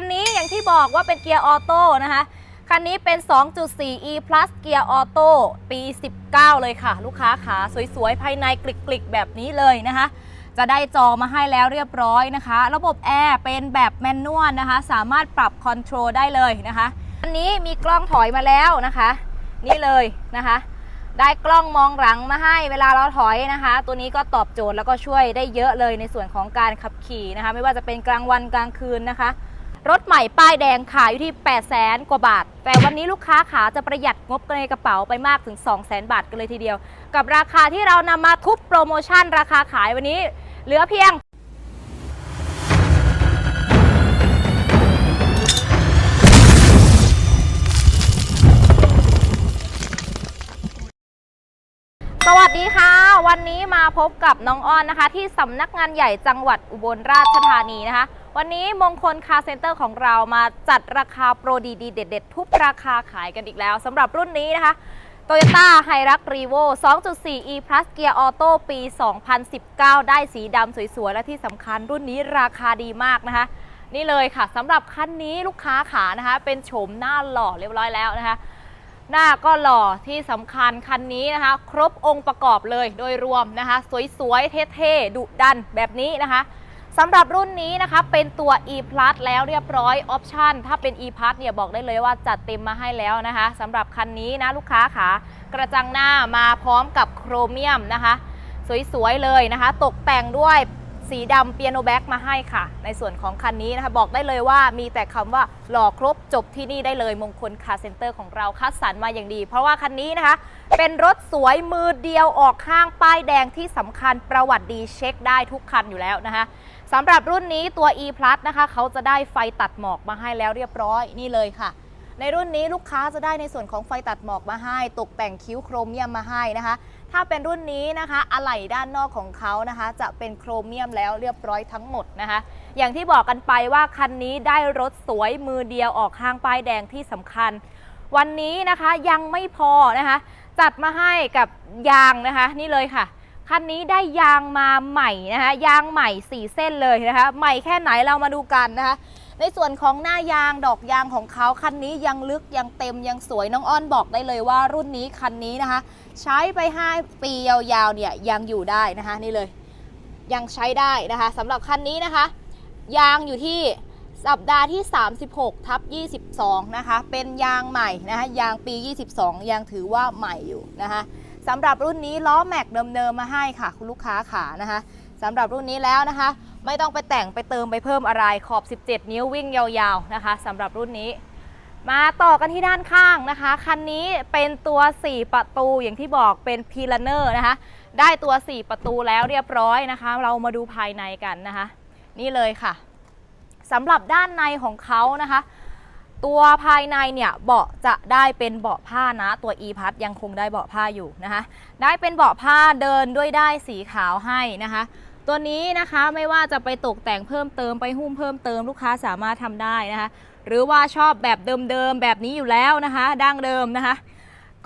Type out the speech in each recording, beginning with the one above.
คันนี้อย่างที่บอกว่าเป็นเกียร์ออโต้นะคะ คันนี้เป็น 2.4 e plus เกียร์ออโต้ปี 19 เลยค่ะ ลูกค้าขาสวยๆ ภายในกลิกๆ แบบนี้เลยนะคะ จะได้จอมาให้แล้วเรียบร้อยนะคะ ระบบแอร์เป็นแบบแมนนวลนะคะ สามารถปรับคอนโทรลได้เลยนะคะ อันนี้มีกล้องถอยมาแล้วนะคะ นี่เลยนะคะได้กล้องมองหลังมาให้เวลาเราถอยนะคะ ตัวนี้ก็ตอบโจทย์แล้วก็ช่วยได้เยอะเลยในส่วนของการขับขี่นะคะ ไม่ว่าจะเป็นกลางวันกลางคืนนะคะ รถใหม่ป้ายแดงขายอยู่ที่ 8 0 0แสนกว่าบาท แต่วันนี้ลูกค้าขาจะประหยัดงบในกระเป๋าไปมากถึง 2 0 0แสนบาทกันเลยทีเดียว กับราคาที่เรานำมาทุบโปรโมชั่นราคาขายวันนี้ เหลือเพียง สวัสดีค่ะ วันนี้มาพบกับน้องอ้อนนะคะ ที่สำนักงานใหญ่จังหวัดอุบลราชธานีนะคะ วันนี้มงคลคาเซ็นเตอร์ของเรามาจัดราคาโปรดีๆเด็ด ๆ ทุบราคาขายกันอีกแล้วสำหรับรุ่นนี้นะคะ Toyota h i r u x r e v o 2.4 e plus Gear Auto ปี 2019 ได้สีดำสวย ๆ และที่สำคัญรุ่นนี้ราคาดีมากนะคะ นี่เลยค่ะสำหรับคันนี้ลูกค้าขานะคะ เป็นโฉมหน้าหล่อเรียบร้อยแล้วนะคะหน้าก็หล่อที่สำคัญคันนี้นะคะ ครบองค์ประกอบเลยโดยรวมนะคะ สวยๆเท่ๆดุดันแบบนี้นะคะ สำหรับรุ่นนี้นะคะเป็นตัว e plus แล้วเรียบร้อยออปชันถ้าเป็น e plus เนี่ยบอกได้เลยว่าจัดเต็มมาให้แล้วนะคะสำหรับคันนี้นะลูกค้าขากระจังหน้ามาพร้อมกับโครเมียมนะคะ สวยๆเลยนะคะ ตกแต่งด้วยสีดำเปียโนแบ็กมาให้ค่ะ ในส่วนของคันนี้นะคะ บอกได้เลยว่ามีแต่คำว่าหล่อครบจบที่นี่ได้เลยมงคลคาเซ็นเตอร์ของเราคัดสรรมาอย่างดี เพราะว่าคันนี้นะคะ เป็นรถสวยมือเดียวออกข้างป้ายแดงที่สำคัญประวัติดีเช็คได้ทุกคันอยู่แล้วนะคะ สำหรับรุ่นนี้ตัว e plus นะคะเขาจะได้ไฟตัดหมอกมาให้แล้วเรียบร้อยนี่เลยค่ะ ในรุ่นนี้ลูกค้าจะได้ในส่วนของไฟตัดหมอกมาให้ ตกแต่งคิ้วโครเมียมมาให้นะคะ ถ้าเป็นรุ่นนี้นะคะอะไหล่ด้านนอกของเขานะคะ จะเป็นโครเมียมแล้วเรียบร้อยทั้งหมดนะคะ อย่างที่บอกกันไปว่าคันนี้ได้รถสวยมือเดียวออกห้างป้ายแดงที่สำคัญ วันนี้นะคะยังไม่พอนะคะ จัดมาให้กับยางนะคะ นี่เลยค่ะ คันนี้ได้ยางมาใหม่นะคะยางใหม่ 4 เส้นเลยนะคะ ใหม่แค่ไหนเรามาดูกันนะคะ ในส่วนของหน้ายางดอกยางของเขาคันนี้ยังลึกยังเต็มยังสวยน้องอ้อนบอกได้เลยว่ารุ่นนี้คันนี้นะคะ ใช้ไป 5 ปียาวๆเนี่ยยังอยู่ได้นะคะนี่เลย ยังใช้ได้นะคะสำหรับคันนี้นะคะ ยางอยู่ที่สัปดาห์ที่ 36ทับ22 นะคะ เป็นยางใหม่นะคะยางปี 22 ยังถือว่าใหม่อยู่นะคะ สำหรับรุ่นนี้ล้อแม็กเดิมๆมาให้ค่ะคุณลูกค้าขานะคะสำหรับรุ่นนี้แล้วนะคะ ไม่ต้องไปแต่งไปเติมไปเพิ่มอะไรขอบ 17 นิ้ววิ่งยาวๆนะคะสำหรับรุ่นนี้ มาต่อกันที่ด้านข้างนะคะคันนี้เป็นตัว 4 ประตูอย่างที่บอกเป็นพีลเนอร์นะคะ ได้ตัว 4 ประตูแล้วเรียบร้อยนะคะ เรามาดูภายในกันนะคะ นี่เลยค่ะสำหรับด้านในของเขานะคะ ตัวภายในเนี่ยเบาะจะได้เป็นเบาะผ้านะ ตัว e p a s ยังคงได้เบาะผ้าอยู่นะคะ ได้เป็นเบาะผ้าเดินด้วยได้สีขาวให้นะคะ ตัวนี้นะคะไม่ว่าจะไปตกแต่งเพิ่มเติมไปหุ้มเพิ่มเติมลูกค้าสามารถทำได้นะคะ หรือว่าชอบแบบเดิมๆแบบนี้อยู่แล้วนะคะ ดั้งเดิมนะคะ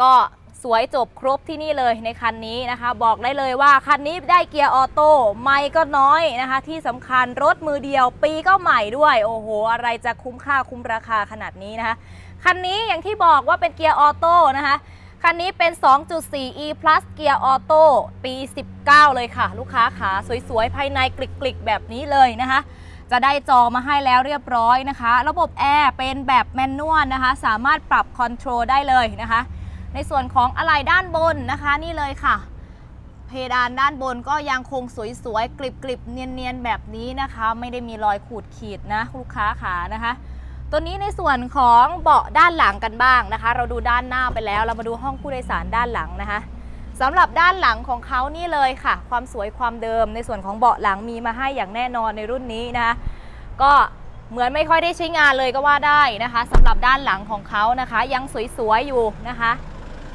ก็ สวยจบครบที่นี่เลยในคันนี้นะคะ บอกได้เลยว่าคันนี้ได้เกียร์ออโต้ไม่ก็น้อยนะคะ ที่สำคัญรถมือเดียวปีก็ใหม่ด้วย โอ้โห อะไรจะคุ้มค่าคุ้มราคาขนาดนี้นะคะ คันนี้อย่างที่บอกว่าเป็นเกียร์ออโต้นะคะคันนี้เป็น 2.4 e plus เกียร์ออโต้ปี 19 เลยค่ะ ลูกค้าขาสวยๆ ภายในกลิกๆ แบบนี้เลยนะคะ จะได้จอมาให้แล้วเรียบร้อยนะคะ ระบบแอร์เป็นแบบแมนนวลนะคะ สามารถปรับคอนโทรลได้เลยนะคะ ในส่วนของอะไหล่ด้านบนนะคะ นี่เลยค่ะ เพดานด้านบนก็ยังคงสวยๆ กริบๆ เนียนๆ แบบนี้นะคะ ไม่ได้มีรอยขูดขีดนะลูกค้าขานะคะ ตัวนี้ในส่วนของเบาะด้านหลังกันบ้างนะคะ เราดูด้านหน้าไปแล้ว เรามาดูห้องผู้โดยสารด้านหลังนะคะสำหรับด้านหลังของเขานี่เลยค่ะ ความสวยความเดิมในส่วนของเบาะหลังมีมาให้อย่างแน่นอนในรุ่นนี้นะคะก็เหมือนไม่ค่อยได้ใช้งานเลยก็ว่าได้นะคะสำหรับด้านหลังของเขานะคะ ยังสวยๆอยู่นะคะ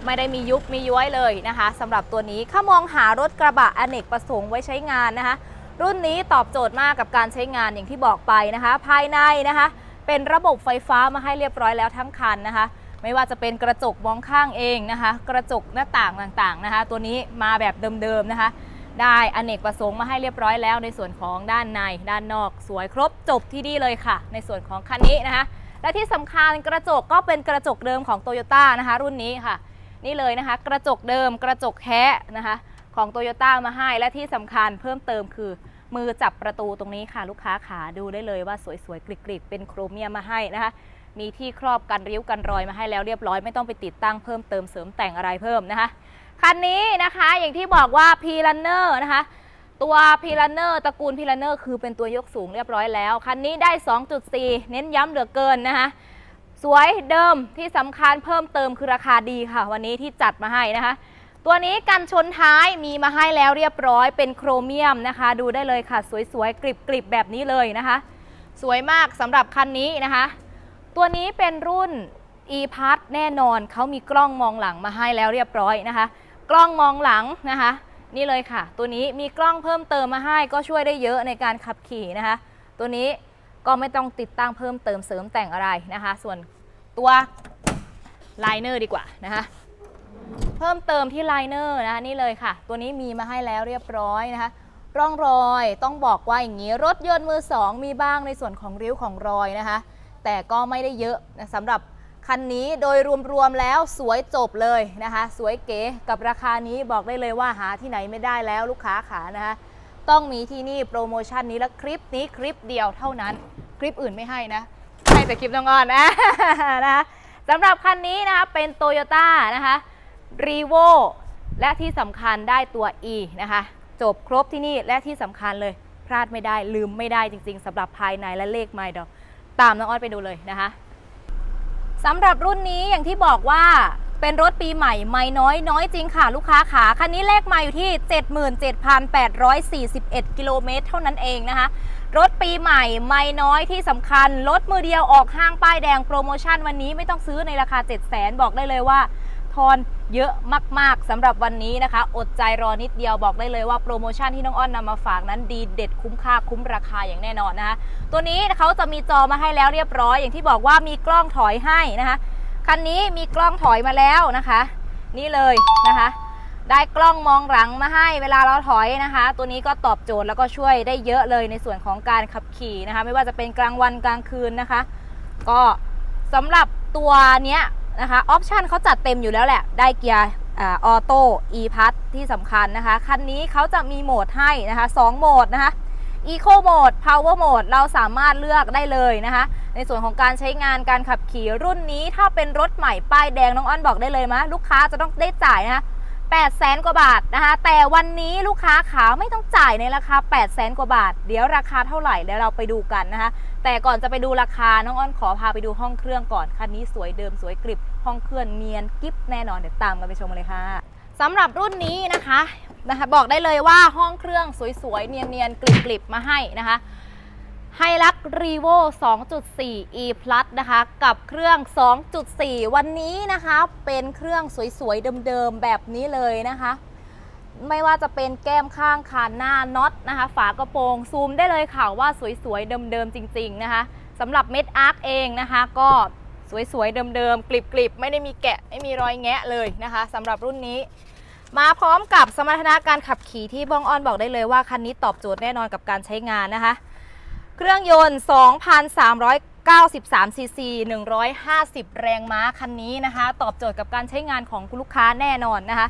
ไม่ได้มียุบมีย้อยเลยนะคะสำหรับตัวนี้ถ้ามองหารถกระบะอเนกประสงค์ไว้ใช้งานนะคะ รุ่นนี้ตอบโจทย์มากกับการใช้งานอย่างที่บอกไปนะคะ ภายในนะคะ เป็นระบบไฟฟ้ามาให้เรียบร้อยแล้วทั้งคันนะคะ ไม่ว่าจะเป็นกระจกมองข้างเองนะคะ กระจกหน้าต่างต่างๆนะคะ ตัวนี้มาแบบเดิมๆนะคะได้อเนกประสงค์มาให้เรียบร้อยแล้วในส่วนของด้านในด้านนอก สวยครบจบที่นี่เลยค่ะ ในส่วนของคันนี้นะคะ และที่สำคัญกระจกก็เป็นกระจกเดิมของโตโยต้านะคะ รุ่นนี้ค่ะ นี่เลยนะคะ กระจกเดิมกระจกแคะนะคะ ของโตโยต้ามาให้และที่สำคัญเพิ่มเติมคือ มือจับประตูตรงนี้ค่ะ ลูกค้าขาดูได้เลยว่าสวยๆกริกๆเป็นโครเมียมมาให้นะคะมีที่ครอบกันริ้วกันรอยมาให้แล้วเรียบร้อยไม่ต้องไปติดตั้งเพิ่มเติมเสริมแต่งอะไรเพิ่มนะคะ คันนี้นะคะอย่างที่บอกว่า p ีลันเนอร์นะคะ ตัว p ีลันเนอร์ตระกูล p ีลันเนอร์คือเป็นตัวยกสูงเรียบร้อยแล้ว คันนี้ได้ 2.4 เน้นย้ำเหลือเกินนะคะ สวยเดิมที่สำคัญเพิ่มเติมคือราคาดีค่ะ วันนี้ที่จัดมาให้นะคะ ตัวนี้กันชนท้ายมีมาให้แล้วเรียบร้อยเป็นโครเมียมนะคะ ดูได้เลยค่ะ สวยๆกริบๆแบบนี้เลยนะคะ สวยมากสำหรับคันนี้นะคะ ตัวนี้เป็นรุ่น e p a s แน่นอนเขามีกล้องมองหลังมาให้แล้วเรียบร้อยนะคะ กล้องมองหลังนะคะ นี่เลยค่ะ ตัวนี้มีกล้องเพิ่มเติมมาให้ก็ช่วยได้เยอะในการขับขี่นะคะ ตัวนี้ ก็ไม่ต้องติดตั้งเพิ่มเติมเสริมแต่งอะไรนะคะ ส่วนตัวไลเนอร์ดีกว่านะคะเพิ่มเติมที่ไลเนอร์นะคะนี่เลยค่ะ ตัวนี้มีมาให้แล้วเรียบร้อยนะคะ ร่องรอยต้องบอกว่าอย่างนี้ รถยนต์มือสองมีบ้างในส่วนของริ้วของรอยนะคะ แต่ก็ไม่ได้เยอะนะสำหรับคันนี้โดยรวมๆแล้วสวยจบเลยนะคะ สวยเก๋กับราคานี้บอกได้เลยว่าหาที่ไหนไม่ได้แล้วลูกค้าขานะคะ ต้องมีที่นี่โปรโมชั่นนี้และคลิปนี้คลิปเดียวเท่านั้น คลิปอื่นไม่ให้นะ ให้แต่คลิปน้องอ่อนนะนะคะสำหรับคันนี้นะคะเป็นโตโยต้านะคะรีโวและที่สำคัญได้ตัว E นะคะ จบครบที่นี่และที่สำคัญเลยพลาดไม่ได้ลืมไม่ได้จริง ๆสำหรับภายในและเลขไมล์ดอกตามน้องอ้อนไปดูเลยนะคะสำหรับรุ่นนี้อย่างที่บอกว่า เป็นรถปีใหม่ไม่น้อยน้อยจริงค่ะลูกค้าขาคันนี้เลขมาอยู่ที่ 77,841 กิโลเมตรเท่านั้นเองนะคะ รถปีใหม่ไม่น้อยที่สำคัญ รถมือเดียวออกห้างป้ายแดงโปรโมชั่นวันนี้ไม่ต้องซื้อในราคา 7 0 0 0 0 0 บอกได้เลยว่าทอนเยอะมาก ๆสำหรับวันนี้นะคะ อดใจรอนิดเดียวบอกได้เลยว่าโปรโมชั่นที่น้องอ้อนนำมาฝากนั้นดีเด็ดคุ้มค่าคุ้มราคาอย่างแน่นอนนะคะ ตัวนี้เขาจะมีจอมาให้แล้วเรียบร้อย อย่างที่บอกว่ามีกล้องถอยให้นะคะ คันนี้มีกล้องถอยมาแล้วนะคะ นี่เลยนะคะ ได้กล้องมองหลังมาให้เวลาเราถอยนะคะ ตัวนี้ก็ตอบโจทย์แล้วก็ช่วยได้เยอะเลยในส่วนของการขับขี่นะคะ ไม่ว่าจะเป็นกลางวันกลางคืนนะคะ ก็สำหรับตัวเนี้ยนะคะออปชันเขาจัดเต็มอยู่แล้วแหละ ได้เกียร์ออโต้ e p a s ที่สำคัญนะคะ คันนี้เขาจะมีโหมดให้นะคะ 2 โหมดนะคะ Eco Mode Power Mode เราสามารถเลือกได้เลยนะคะ ในส่วนของการใช้งานการขับขี่รุ่นนี้ถ้าเป็นรถใหม่ป้ายแดงน้องอ้อนบอกได้เลยมะลูกค้าจะต้องได้จ่ายนะคะ8แสนกว่าบาทนะคะ แต่วันนี้ลูกค้าขาไม่ต้องจ่ายในราคา8แสนกว่าบาท เดี๋ยวราคาเท่าไหร่เดี๋ยวเราไปดูกันนะคะ แต่ก่อนจะไปดูราคาน้องอ้อนขอพาไปดูห้องเครื่องก่อน คันนี้สวยเดิมสวยกริบ ห้องเครื่องเนียนกิฟแน่นอน เดี๋ยวตามกันไปชมเลยค่ะสำหรับรุ่นนี้นะคะ นะคะบอกได้เลยว่าห้องเครื่องสวยๆ เนียนๆกริบๆ มาให้นะคะไฮลักรีโว2.4 e plus นะคะ กับเครื่อง 2.4 วันนี้นะคะ เป็นเครื่องสวยๆ เดิมๆ แบบนี้เลยนะคะ ไม่ว่าจะเป็นแก้มข้างคานหน้าน็อตนะคะ ฝากระโปรงซูมได้เลยค่ะว่าสวยๆ เดิมๆ จริงๆ นะคะสำหรับเม็ดอาร์คเองนะคะ ก็สวยๆ เดิมๆกริบๆ ไม่ได้มีแกะ ไม่มีรอยแงะเลยนะคะสำหรับรุ่นนี้ มาพร้อมกับสมรรถนะการขับขี่ที่บ้องออนบอกได้เลยว่าคันนี้ตอบโจทย์แน่นอนกับการใช้งานนะคะ เครื่องยนต์ 2,393ซีซี150 แรงม้าคันนี้นะคะ ตอบโจทย์กับการใช้งานของคุณลูกค้าแน่นอนนะคะ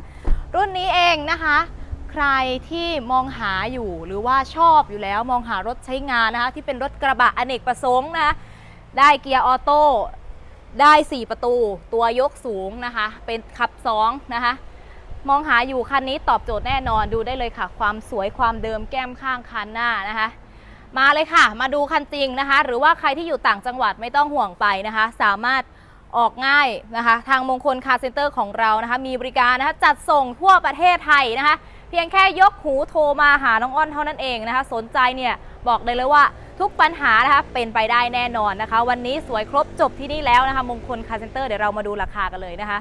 รุ่นนี้เองนะคะ ใครที่มองหาอยู่หรือว่าชอบอยู่แล้วมองหารถใช้งานนะคะ ที่เป็นรถกระบะอเนกประสงค์นะคะได้เกียร์ออโต้ได้ 4 ประตู ตัวยกสูงนะคะ เป็นขับ 2 นะคะ มองหาอยู่คันนี้ตอบโจทย์แน่นอนดูได้เลยค่ะ ความสวยความเดิมแก้มข้างคันหน้านะคะ มาเลยค่ะ มาดูคันจริงนะคะ หรือว่าใครที่อยู่ต่างจังหวัดไม่ต้องห่วงไปนะคะ สามารถออกง่ายนะคะ ทางมงคลคาร์เซ็นเตอร์ของเรานะคะ มีบริการนะคะจัดส่งทั่วประเทศไทยนะคะ เพียงแค่ยกหูโทรมาหาน้องอ้อนเท่านั้นเองนะคะ สนใจเนี่ยบอกเลยเลยว่าทุกปัญหานะคะเป็นไปได้แน่นอนนะคะ วันนี้สวยครบจบที่นี่แล้วนะคะ มงคลคาร์เซ็นเตอร์เดี๋ยวเรามาดูราคากันเลยนะคะ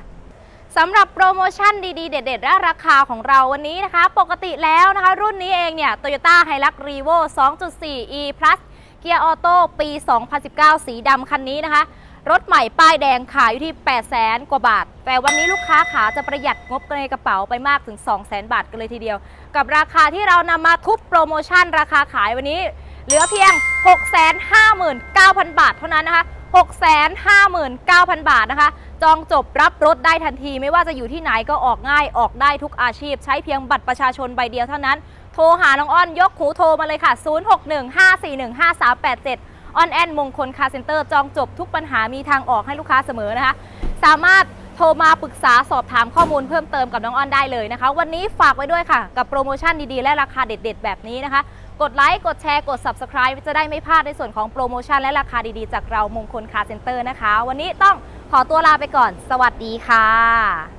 สำหรับโปรโมชั่นดีๆ เด็ดๆและราคาของเราวันนี้นะคะ ปกติแล้วนะคะ รุ่นนี้เองเนี่ย Toyota Hilux Revo 2.4 e plus เกียร์ออโต้ปี 2019 สีดำคันนี้นะคะ รถใหม่ป้ายแดงขายอยู่ที่ 8 0 0แสนกว่าบาท แต่วันนี้ลูกค้าขาจะประหยัดงบในกระเป๋าไปมากถึง 2 0 0แสนบาทกันเลยทีเดียว กับราคาที่เรานำมาทุบโปรโมชั่นราคาขายวันนี้ เหลือเพียง 659,000 บาทเท่านั้นนะคะ 659,000 บาทนะคะ จองจบรับรถได้ทันที ไม่ว่าจะอยู่ที่ไหนก็ออกง่ายออกได้ทุกอาชีพ ใช้เพียงบัตรประชาชนใบเดียวเท่านั้น โทรหาน้องอ้อนยกหูโทรมาเลยค่ะ 0615415387ออนแอนมงคลคาเซ็นเตอร์จองจบทุกปัญหามีทางออกให้ลูกค้าเสมอนะคะ สามารถโทรมาปรึกษาสอบถามข้อมูลเพิ่มเติมกับน้องอ้อนได้เลยนะคะ วันนี้ฝากไว้ด้วยค่ะ กับโปรโมชั่นดีๆ และราคาเด็ด ๆ แบบนี้นะคะ กดไลค์ กดแชร์ กด Subscribe จะได้ไม่พลาดในส่วนของโปรโมชั่นและราคาดีๆ จากเรามงคลคาเซ็นเตอร์นะคะ วันนี้ต้องขอตัวลาไปก่อน สวัสดีค่ะ